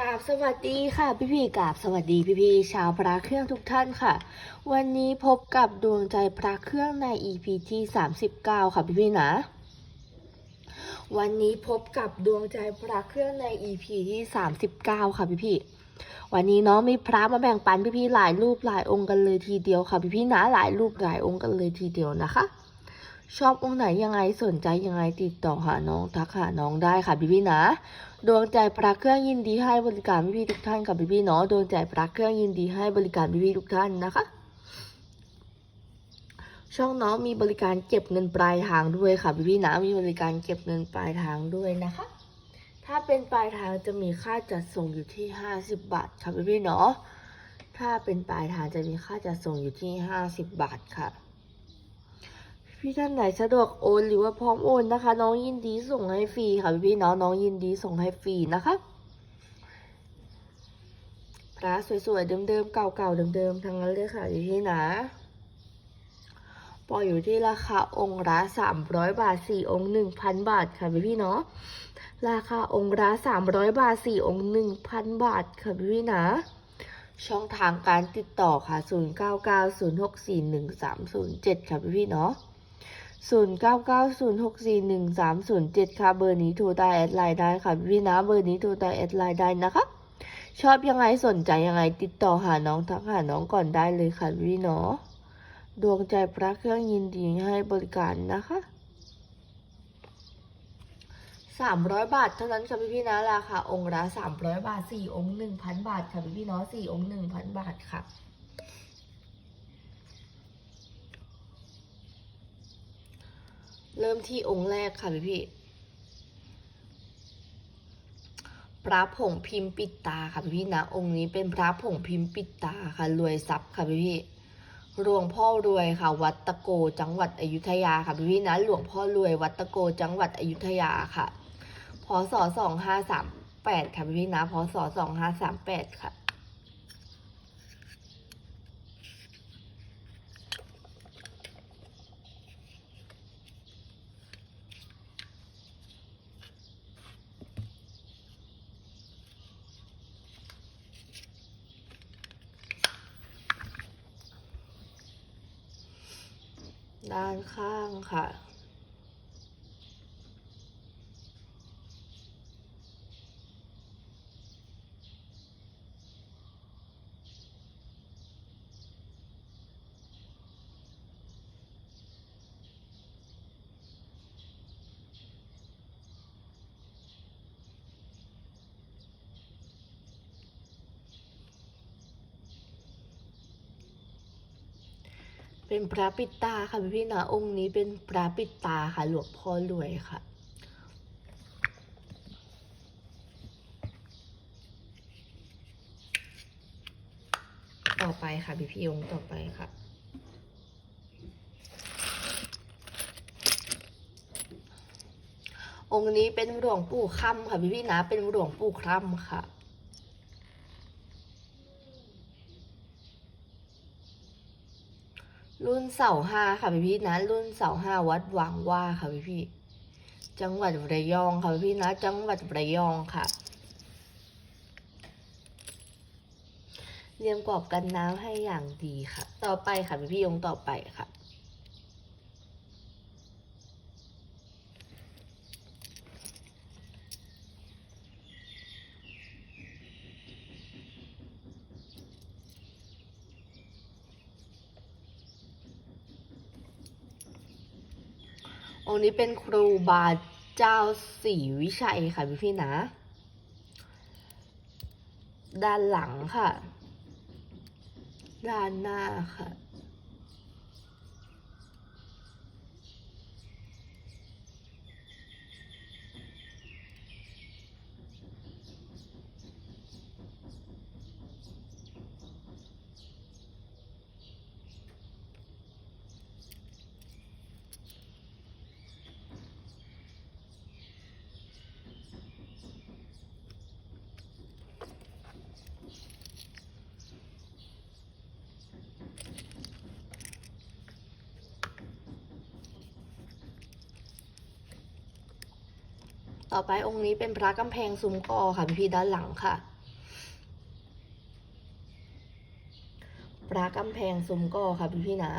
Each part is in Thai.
กราบสวัสดีค่ะพี่พี่กราบสวัสดีพี่พี่ชาวพระเครื่องทุกท่านค่ะ วันนี้พบกับดวงใจพระเครื่องใน EP ที่ 39 ค่ะพี่พี่นะ วันนี้พบกับดวงใจพระเครื่องใน EP ที่ 39 ค่ะพี่พี่วันนี้เนาะมีพระมาแบ่งปันพี่พี่หลายรูปหลายองค์กันเลยทีเดียวค่ะพี่พี่นะหลายรูปหลายองค์กันเลยทีเดียวนะคะ ชอบองค์ไหนยังไงสนใจยังไงติดต่อหาน้องทักหาน้องได้ค่ะพี่พี่นะ ดวงใจพระเครื่องยินดีให้บริการพี่ๆทุกท่านกับพี่ๆเนาะดวงใจพระเครื่องยินดีให้บริการพี่ๆทุกท่านนะคะ ช่องน้องมีบริการเก็บเงินปลายทางด้วยค่ะพี่ๆนะมีบริการเก็บเงินปลายทางด้วยนะคะ ถ้าเป็นปลายทางจะมีค่าจัดส่งอยู่ที่ 50 บาทค่ะพี่ๆเนาะถ้าเป็นปลายทางจะมีค่าจัดส่งอยู่ที่ 50 บาทค่ะ พี่ท่านไหนสะดวกโอนหรือว่าพร้อมโอนนะคะ น้องยินดีส่งให้ฟรีค่ะพี่ๆเนาะน้องยินดีส่งให้ฟรีนะคะพระสวยๆเดิมๆเก่าๆเดิมๆทั้งนั้นเลยค่ะพี่นะปล่อยอยู่ที่ราคาองค์ละ300บาท4องค์1,000บาทค่ะพี่ๆเนาะราคาองค์ละ300บาท4องค์1,000บาทค่ะพี่ๆนะ ช่องทางการติดต่อค่ะ0990641307ค่ะพี่ๆเนาะ 0990641307 ค่ะ เบอร์นี้โทรได้แอดไลน์ได้ค่ะพี่นะเบอร์นี้โทรได้แอดไลน์ได้นะคะ ชอบยังไงสนใจยังไงติดต่อหาน้องทักหาน้องก่อนได้เลยค่ะพี่เนาะดวงใจพระเครื่องยินดีให้บริการนะคะสามร้อยบาทเท่านั้นค่ะพี่พี่นะราคาองค์ละสามร้อยบาทสี่องค์หนึ่งพันบาทค่ะพี่พี่เนาะสี่องค์หนึ่งพันบาทค่ะ เริ่มที่องค์แรกค่ะพี่พี่พระผงพิมพ์ปิดตาค่ะพี่พี่นะ องค์นี้เป็นพระผงพิมพ์ปิดตาค่ะ รวยทรัพย์ค่ะพี่พี่หลวงพ่อรวยค่ะ วัดตะโกจังหวัดอยุธยาค่ะพี่พี่นะหลวงพ่อรวยวัดตะโกจังหวัดอยุธยาค่ะพศสองห้าสามแปดค่ะพี่พี่นะพศสองห้าสามแปดค่ะ ด้านข้างค่ะ เป็นพระปิดตาค่ะพี่นะองค์นี้เป็นพระปิดตาค่ะหลวงพ่อรวยค่ะต่อไปค่ะพี่พี่องค์ต่อไปค่ะองค์นี้เป็นหลวงปู่ค่ำค่ะพี่พี่นะเป็นหลวงปู่ค่ำค่ะ รุ่นเสาห้าค่ะพี่พี่นะ รุ่นเสาห้าวัดหวังว่าค่ะพี่พี่จังหวัดระยองค่ะพี่พี่นะ จังหวัดระยองค่ะเรียมกรอบกันน้ำให้อย่างดีค่ะ ต่อไปค่ะพี่พี่องต่อไปค่ะ องค์นี้เป็นครูบาเจ้าศรีวิชัยค่ะพี่พี่ๆนะ ด้านหลังค่ะ ด้านหน้าค่ะ ต่อไปองค์นี้เป็นพระกำแพงซุ้มกอค่ะพี่พีด้านหลังค่ะพระกำแพงซุ้มกอค่ะพี่พี่นะ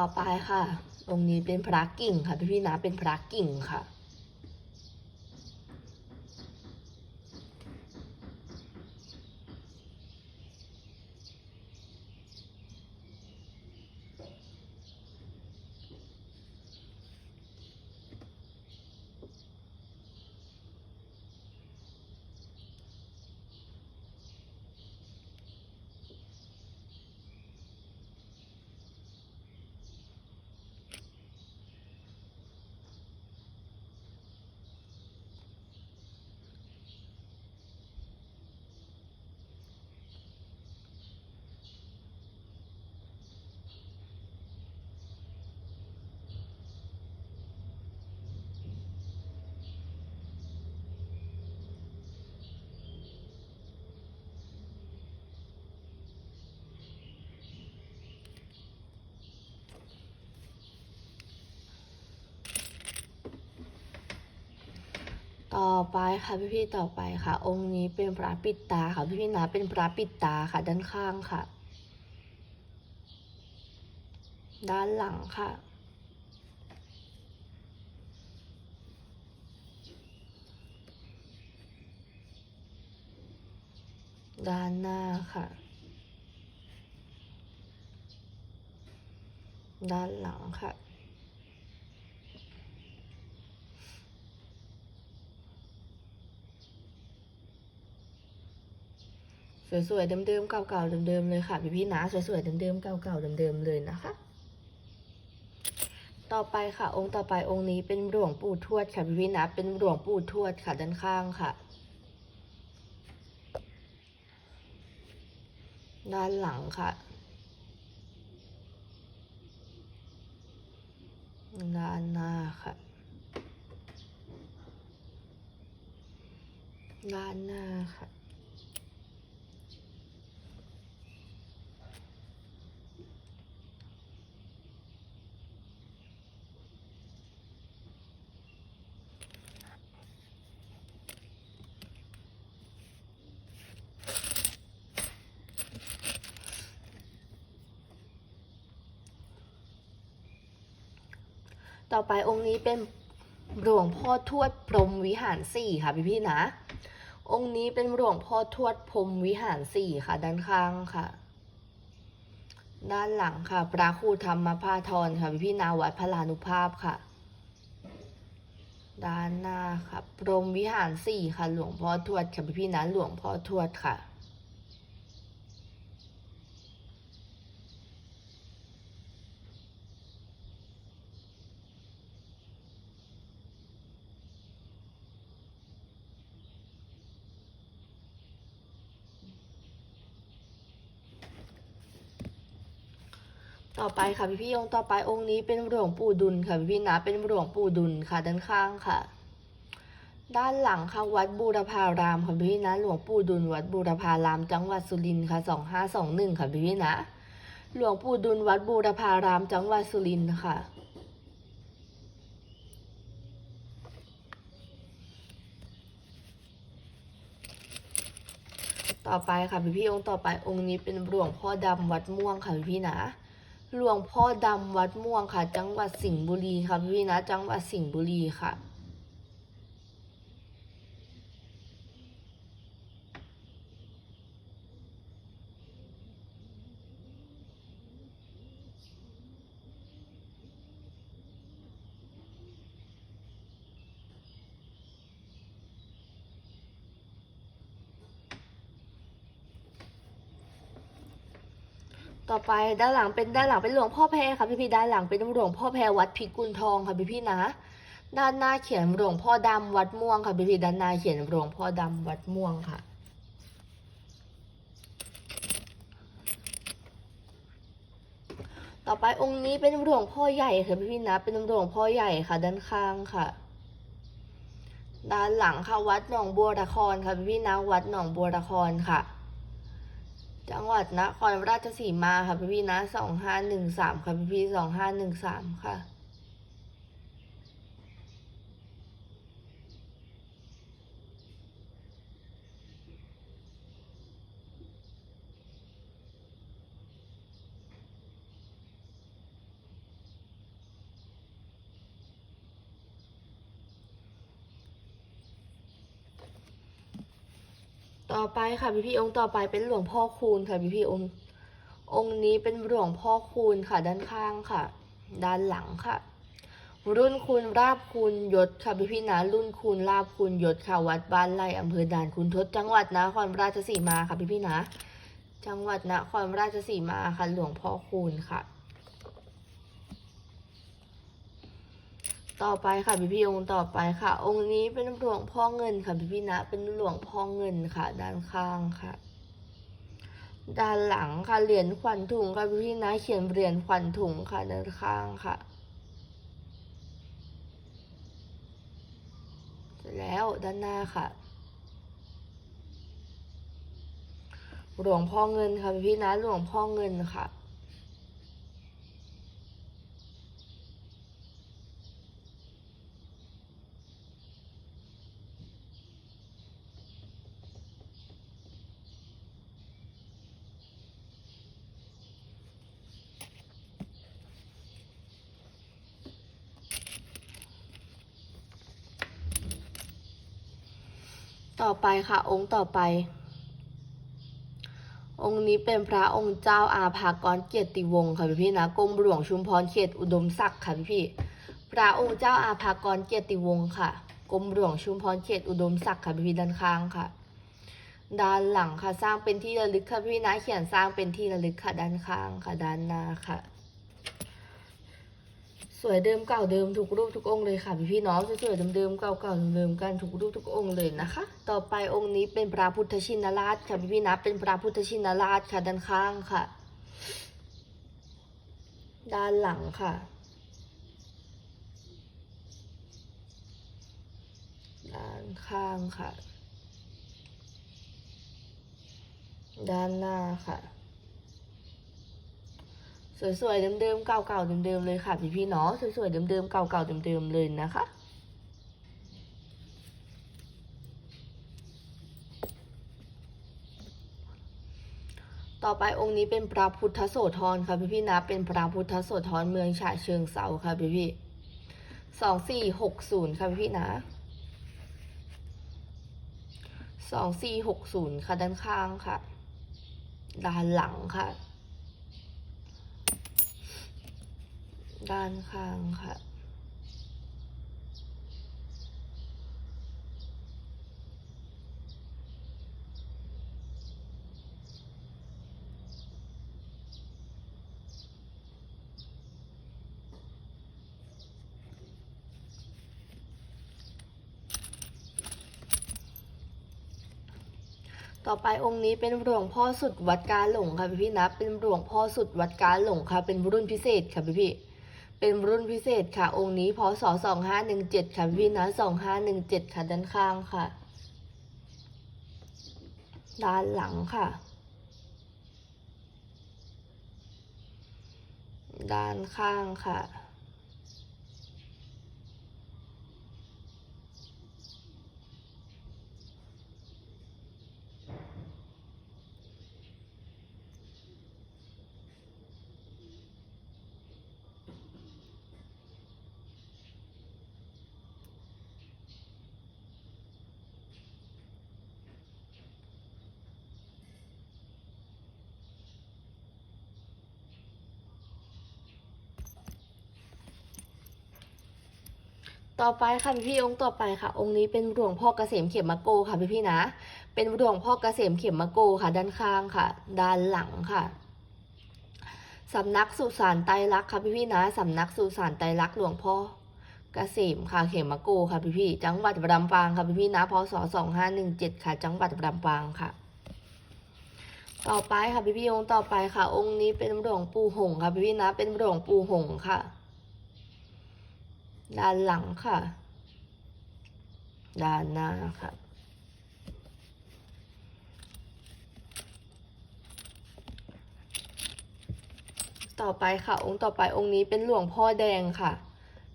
ต่อไปค่ะ องค์นี้เป็นพระกิ่งค่ะพี่พี่ๆนะเป็นพระกิ่งค่ะ ต่อไปค่ะพี่พี่ๆต่อไปค่ะ องค์นี้เป็นพระปิดตาค่ะพี่พี่ๆนะเป็นพระปิดตาค่ะ ด้านข้างค่ะ ด้านหลังค่ะ ด้านหน้าค่ะ ด้านหลังค่ะ สวยๆเดิมๆเก่าๆเดิมๆเลยค่ะพี่พี่ๆนะสวยๆเดิมๆเก่าๆเดิมๆเลยนะคะ ต่อไปค่ะ องค์ต่อไปองค์นี้เป็นหลวงปู่ทวดค่ะพี่พี่ๆนะเป็นหลวงปู่ทวดค่ะด้านข้างค่ะ ด้านหลังค่ะด้านหน้าค่ะด้านหน้าค่ะ ต่อไปองค์นี้เป็นหลวงพ่อทวดพรมวิหารสี่ค่ะพี่พี่นะ องค์นี้เป็นหลวงพ่อทวดพรมวิหารสี่ค่ะ ด้านข้างค่ะ ด้านหลังค่ะ พระครูธรรมพาทรค่ะพี่พี่นาวัดพลานุภาพค่ะ ด้านหน้าค่ะพรมวิหารสี่ค่ะ หลวงพ่อทวดค่ะพี่พี่นะหลวงพ่อทวดค่ะ ต่อไปค่ะพี่พี่องค์ต่อไปองค์นี้เป็นหลวงปู่ดุลค่ะพี่พี่นะเป็นหลวงปู่ดุลค่ะด้านข้างค่ะ ด้านหลังค่ะวัดบูรพารามค่ะพี่พี่นะหลวงปู่ดุลวัดบูรพาราม จังหวัดสุรินทร์ค่ะสองห้าสองหนึ่งค่ะพี่พี่นะหลวงปู่ดุลวัดบูรพาราม จังหวัดสุรินทร์ค่ะต่อไปค่ะพี่พี่องค์ต่อไปองค์นี้เป็นหลวงพ่อดำวัดม่วงค่ะพี่พี่นะ หลวงพ่อดำวัดม่วงค่ะ จังหวัดสิงห์บุรีค่ะพี่พี่นะจังหวัดสิงห์บุรีค่ะ ต่อไปด้านหลังเป็นด้านหลังเป็นหลวงพ่อแพรค่ะพี่พี่ด้านหลังเป็นหลวงพ่อแพรวัดพิกุลทองค่ะพี่พี่นะ ด้านหน้าเขียนหลวงพ่อดำวัดม่วงค่ะพี่พี่ด้านหน้าเขียนหลวงพ่อดำวัดม่วงค่ะต่อไปองค์นี้เป็นหลวงพ่อใหญ่ค่ะพี่พี่นะ เป็นหลวงพ่อใหญ่ค่ะ ด้านข้างค่ะ ด้านหลังค่ะวัดหนองบัวตะคอนค่ะพี่พี่นะวัดหนองบัวตะคอนค่ะ จังหวัดนครราชสีมาค่ะพี่พี่นะสองห้าหนึ่งสามค่ะพี่พี่สองห้าหนึ่งสามค่ะ ต่อไปค่ะพี่พี่องค์ต่อไปเป็นหลวงพ่อคูณค่ะพี่พี่องค์องค์นี้เป็นหลวงพ่อคูณค่ะด้านข้างค่ะ ด้านหลังค่ะ รุ่นคูณราบคูณยศค่ะพี่พี่นะรุ่นคูณราบคูณยศค่ะวัดบ้านไร่อำเภอด่านคุณทศจังหวัดนครราชสีมาค่ะพี่พี่นะ จังหวัดนครราชสีมาค่ะหลวงพ่อคูณค่ะ ต่อไปค่ะพี่พี่องค์ต่อไปค่ะ องค์นี้เป็นหลวงพ่อเงินค่ะพี่พี่นะ เป็นหลวงพ่อเงินค่ะ ด้านข้างค่ะ ด้านหลังค่ะเหรียญขวัญถุงค่ะพี่พี่นะเขียนเหรียญขวัญถุงค่ะด้านข้างค่ะแล้วด้านหน้าค่ะหลวงพ่อเงินค่ะพี่พี่นะหลวงพ่อเงินค่ะ ไปค่ะ องค์ต่อไป องค์นี้เป็นพระองค์เจ้าอาภากรเกียรติวงศ์ค่ะพี่พี่นะกรมหลวงชุมพรเขตอุดมศักดิ์ค่ะพี่พี่พระองค์เจ้าอาภากรเกียรติวงศ์ค่ะกรมหลวงชุมพรเขตอุดมศักดิ์ค่ะพี่พี่ด้านข้างค่ะ ด้านหลังค่ะสร้างเป็นที่ระลึกค่ะพี่นะเขียนสร้างเป็นที่ระลึกค่ะด้านข้างค่ะด้านหน้าค่ะ สวยเดิมเก่าเดิมทุกรูปทุกองค์เลยค่ะพี่พี่น้องสวยๆเดิมๆเก่าๆเดิมๆกันทุกรูปทุกองค์เลยนะคะ ต่อไปองค์นี้เป็นพระพุทธชินราชค่ะพี่พี่นะเป็นพระพุทธชินราชค่ะด้านข้างค่ะ ด้านหลังค่ะ ด้านข้างค่ะ ด้านหน้าค่ะ สวยๆเดิมๆเก่าๆเดิมๆเลยค่ะพี่พี่ๆเนาะสวยๆเดิมๆเก่าๆเดิมๆเลยนะคะต่อไปองค์นี้เป็นพระพุทธโสธรค่ะพี่พี่ๆนะ เป็นพระพุทธโสธรเมืองฉะเชิงเซาค่ะพี่พี่สองสี่หกศูนย์ค่ะพี่พี่ๆนะสองสี่หกศูนย์ค่ะด้านข้างค่ะ ด้านหลังค่ะ ด้านข้างค่ะ ต่อไปองค์นี้เป็นหลวงพ่อสุดวัดกาหลงค่ะพี่พี่นะ เป็นหลวงพ่อสุดวัดกาหลงค่ะ เป็นรุ่นพิเศษค่ะพี่พี่ เป็นรุ่นพิเศษค่ะ องค์นี้พศสองห้าหนึ่งเจ็ดค่ะพี่นะสองห้าหนึ่งเจ็ดค่ะด้านข้างค่ะ ด้านหลังค่ะ ด้านข้างค่ะ ต่อไปค่ะพี่พี่องค์ต่อไปค่ะ องค์นี้เป็นหลวงพ่อเกษมเขมมะโกค่ะพี่พี่นะ เป็นหลวงพ่อเกษมเขมมะโกค่ะ ด้านข้างค่ะ ด้านหลังค่ะสำนักสุสานไตรลักษณ์ค่ะพี่พี่นะสำนักสุสานไตรลักษณ์หลวงพ่อเกษมค่ะเขมมะโกค่ะพี่พี่จังหวัดลำปางค่ะพี่พี่นะพศสองห้าหนึ่งเจ็ดค่ะ จังหวัดลำปางค่ะ ต่อไปค่ะพี่พี่องค์ต่อไปค่ะ องค์นี้เป็นหลวงปู่หงค่ะพี่พี่นะเป็นหลวงปู่หงค่ะ ด้านหลังค่ะ ด้านหน้าค่ะต่อไปค่ะ องค์ต่อไปองค์นี้เป็นหลวงพ่อแดงค่ะ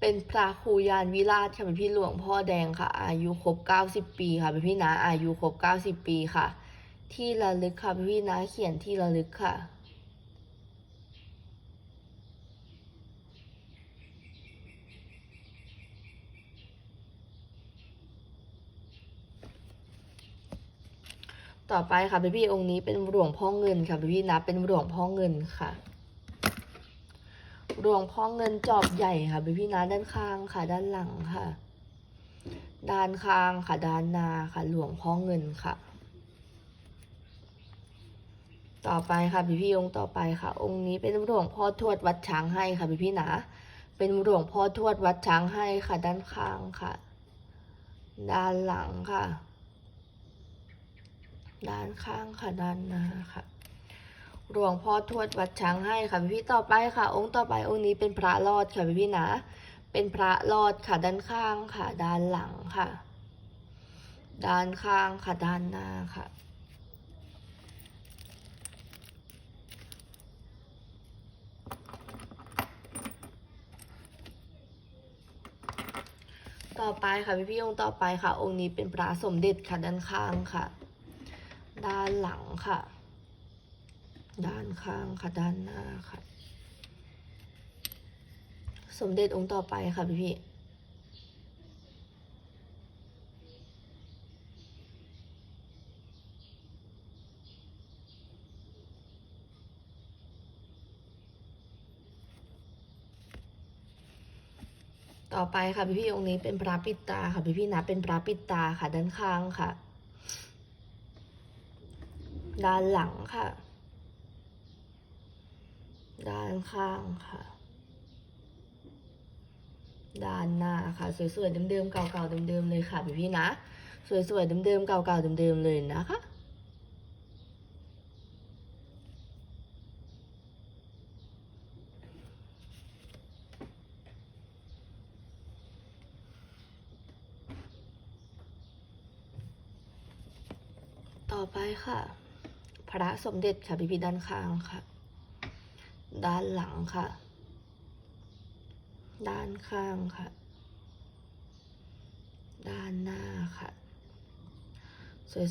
เป็นพระครูยานวิราชค่ะพี่พี่หลวงพ่อแดงค่ะ อายุครบ90 ปีค่ะพี่พี่นะอายุครบ90 ปีค่ะ ที่ระลึกค่ะพี่พี่นะเขียนที่ระลึกค่ะ ต่อไปค่ะพี่พี่องค์นี้เป็นหลวงพ่อเงินค่ะพี่พี่นะเป็นหลวงพ่อเงินค่ะหลวงพ่อเงินจอบใหญ่ค่ะพี่พี่นะด้านข้างค่ะ ด้านหลังค่ะ ด้านข้างค่ะ ด้านหน้าค่ะ หลวงพ่อเงินค่ะ ต่อไปค่ะพี่พี่องค์ต่อไปค่ะ องค์นี้เป็นหลวงพ่อทวดวัดช้างให้ค่ะพี่พี่นะเป็นหลวงพ่อทวดวัดช้างให้ค่ะ ด้านข้างค่ะ ด้านหลังค่ะ ด้านข้างค่ะด้านหน้าค่ะหลวงพ่อทวดวัดช้างให้ค่ะพี่พี่ต่อไปค่ะ องค์ต่อไปองค์นี้เป็นพระรอดค่ะพี่พี่นะ เป็นพระรอดค่ะด้านข้างค่ะ ด้านหลังค่ะ ด้านข้างค่ะด้านหน้าค่ะต่อไปค่ะพี่พี่องค์ต่อไปค่ะ องค์นี้เป็นพระสมเด็จค่ะด้านข้างค่ะ ด้านหลังค่ะ ด้านข้างค่ะ ด้านหน้าค่ะ สมเด็จองค์ต่อไปค่ะพี่พี่ต่อไปค่ะพี่พี่องค์นี้เป็นพระปิดตาค่ะพี่พี่นะเป็นพระปิดตาค่ะด้านข้างค่ะ ด้านหลังค่ะ ด้านข้างค่ะ ด้านหน้าค่ะ สวยๆเดิมๆเก่าๆเดิมๆเลยค่ะพี่พี่ๆนะ สวยๆเดิมๆเก่าๆเดิมๆเลยนะคะต่อไปค่ะ พระสมเด็จค่ะพี่พี่ด้านข้างค่ะ ด้านหลังค่ะ ด้านข้างค่ะ ด้านหน้าค่ะ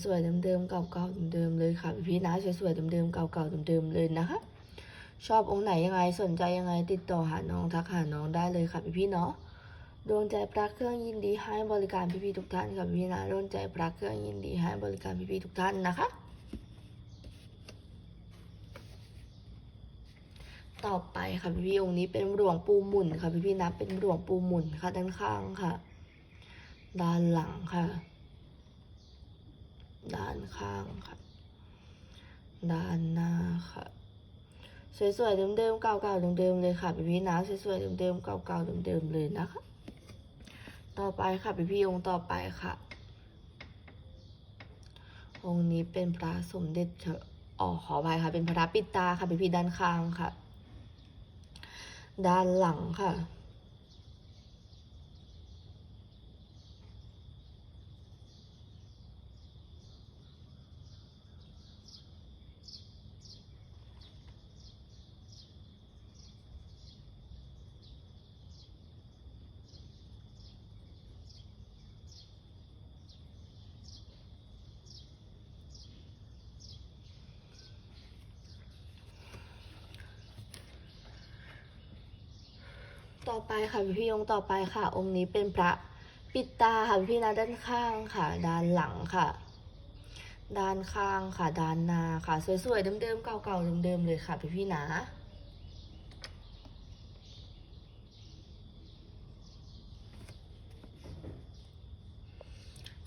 สวยๆเดิมๆเก่าๆเดิมๆเลยค่ะพี่พี่นะสวยๆเดิมๆเก่าๆเดิมๆเลยนะคะชอบองค์ไหนยังไงสนใจยังไงติดต่อหาน้องทักหาน้องได้เลยค่ะพี่พี่เนาะดวงใจพระเครื่องยินดีให้บริการพี่พี่ทุกท่านค่ะพี่ๆนะดวงใจพระเครื่องยินดีให้บริการพี่พี่ทุกท่านนะคะ ต่อไปค่ะพี่พี่องค์นี้เป็นหลวงปูหมุนค่ะพี่พี่ๆนะเป็นหลวงปูหมุนค่ะด้านข้างค่ะ ด้านหลังค่ะ ด้านข้างค่ะ ด้านหน้าค่ะ สวยๆเดิมๆเก่าๆเดิมๆเลยค่ะพี่พี่นะสวยๆเดิมๆเก่าๆเดิมๆเลยนะคะ ต่อไปค่ะพี่พี่องค์ต่อไปค่ะ องค์นี้เป็นพระสมเด็จเถอะอ๋อขออภัยค่ะ เป็นพระปิดตาค่ะพี่พี่ด้านข้างค่ะ ด้านหลังค่ะ ต่อไปค่ะพี่พี่องค์ต่อไปค่ะ องค์นี้เป็นพระปิดตาค่ะพี่นะด้านข้างค่ะ ด้านหลังค่ะ ด้านข้างค่ะ ด้านหน้าค่ะ สวยๆเดิมๆเก่าๆเดิมๆเลยค่ะ พี่พี่นะ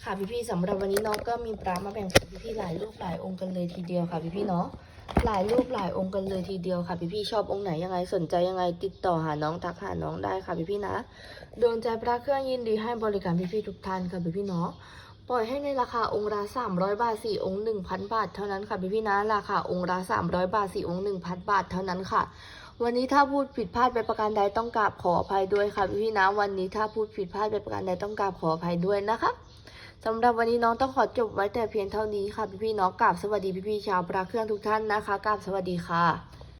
ค่ะพี่พี่สำหรับวันนี้น้องก็มีพระมาแบ่งปันพี่พี่หลายรูปหลายองค์กันเลยทีเดียวค่ะพี่พี่เนาะ หลายรูปหลายองค์กันเลยทีเดียวค่ะ พี่พี่ชอบองค์ไหนยังไงสนใจยังไงติดต่อหาน้องทักหาน้องได้ค่ะพี่พี่นะดวงใจพระเครื่องยินดีให้บริการพี่พี่ทุกท่านค่ะพี่พี่เนาะปล่อยให้ในราคาองค์ละ300 บาท 4 องค์ 1,000 บาท เท่านั้นค่ะพี่ๆนะราคาองค์ละ300 บาท 4 องค์ 1,000 บาท เท่านั้นค่ะ วันนี้ถ้าพูดผิดพลาดไปประการใดต้องกราบขออภัยด้วยค่ะพี่ๆนะวันนี้ถ้าพูดผิดพลาดไปประการใดต้องกราบขออภัยด้วยนะคะ สำหรับวันนี้น้องต้องขอจบไว้แต่เพียงเท่านี้ค่ะ พี่ๆน้องกราบสวัสดีพี่ๆชาวพระเครื่องทุกท่านนะคะกราบสวัสดีค่ะ